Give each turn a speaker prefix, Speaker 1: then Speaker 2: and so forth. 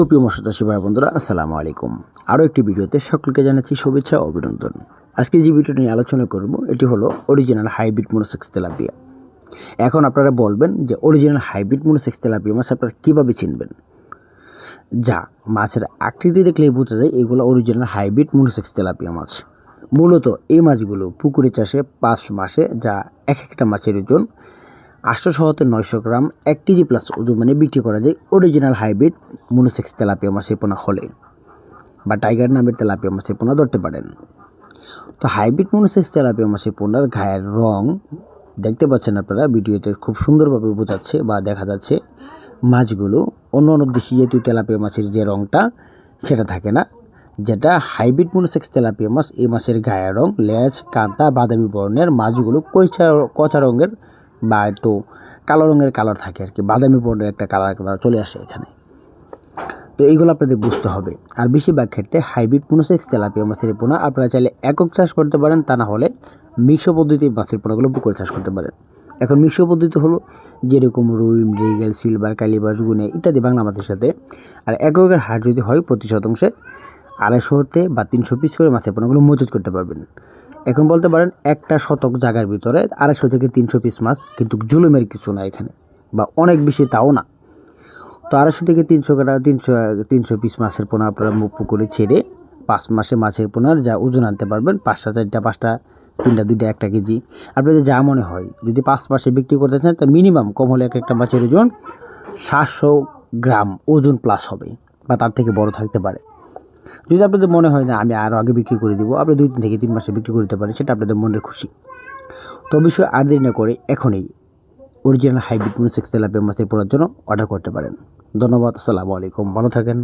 Speaker 1: সুপ্রিয় মৎস্যচাষী ভাই বন্ধুরা, আসসালামু আলাইকুম। আরও একটি ভিডিওতে সকলকে জানাচ্ছি শুভেচ্ছা অভিনন্দন। আজকে যে ভিডিওটি নিয়ে আলোচনা করব, এটি হলো অরিজিনাল হাইব্রিড মোনোসেক্স তেলাপিয়া এখন আপনারা বলবেন যে অরিজিনাল হাইব্রিড মোনোসেক্স তেলাপিয়া মাছ আপনারা কীভাবে চিনবেন? যা, মাছের আকৃতি দেখলেই বোঝা যায় এগুলো অরিজিনাল হাইব্রিড মোনোসেক্স তেলাপিয়া মাছ। মূলত এই মাছগুলো পুকুরে চাষে পাঁচ মাসে যা এক একটা মাছের ওজন আটশো হতে নয়শো গ্রাম এক কেজি প্লাস ওজন মানে বিক্রি করা যায় অরিজিনাল হাইব্রিড মোনোসেক্স তেলাপিয়া মাছের পোনা হলে। বা টাইগার নামের তেলাপিয়া মাছের পোনা ধরতে পারেন। তো হাইব্রিড মোনোসেক্স তেলাপিয়া মাছের পোনার গায়ের রং দেখতে পাচ্ছেন আপনারা, ভিডিওতে খুব সুন্দরভাবে বোঝাচ্ছে বা দেখা যাচ্ছে মাছগুলো অন্য অন্য দেশি জাতীয় তেলাপিয়া মাছের যে রংটা সেটা থাকে না, যেটা হাইব্রিড মোনোসেক্স তেলাপিয়া মাছ এই মাছের গায়ের রং, লেজ, কান্তা, বাদামি বর্ণের মাছগুলো কইচা কচা রঙের বা একটু কালো রঙের কালার থাকে আর কি বাদামি বর্ণের একটা কালার কালার চলে আসে এখানে। তো এইগুলো আপনাদের বুঝতে হবে। আর বেশিরভাগ ক্ষেত্রে হাইব্রিড মোনোসেক্স তেলাপিয়া মাছের পোনা আপনারা চাইলে একক চাষ করতে পারেন, তা না হলে মিশ্র পদ্ধতি মাছের পোনাগুলো পুকুরে চাষ করতে পারেন। এখন মিশ্র পদ্ধতি হলো যেরকম রুই, মৃগেল সিলভার কালিবাস গুনে ইত্যাদি বাংলা মাছের সাথে। আর এককের হার যদি হয় প্রতি শতাংশে আড়াইশো হতে বা তিনশো পিস করে মাছের পোনাগুলো মজুত করতে পারবেন। এখন বলতে পারেন, একটা শতক জায়গার ভিতরে আড়াইশো থেকে তিনশো পিস মাছ কিন্তু জুলুমের কিছু না এখানে, বা অনেক বেশি তাও না। তো আড়াইশো থেকে তিনশো কাটা, তিনশো তিনশো পিস মাছের পোনা আপনারা পুকুরে ছেড়ে পাঁচ মাসে মাছের পোনার যা ওজন আনতে পারবেন, পাঁচটা, চারটা, পাঁচটা, তিনটা, দুইটা, একটা কেজি। আপনাদের যা মনে হয়, যদি পাঁচ মাসে বিক্রি করতে চান তা মিনিমাম কম হলে এক একটা মাছের ওজন সাতশো গ্রাম ওজন প্লাস হবে, বা তার থেকে বড় থাকতে পারে। যদি আপনাদের মনে হয় না, আমি আরও আগে বিক্রি করে দিব, আপনি দুই তিন থেকে তিন মাসে বিক্রি করতে পারেন, সেটা আপনাদের মনের খুশি। তো অবশ্যই আর দেরি না করে এখনই অরিজিনাল হাইব্রিড মোনোসেক্স তেলাপিয়া মাছের পড়ার জন্য অর্ডার করতে পারেন। ধন্যবাদ, আসসালামু আলাইকুম, ভালো থাকেন।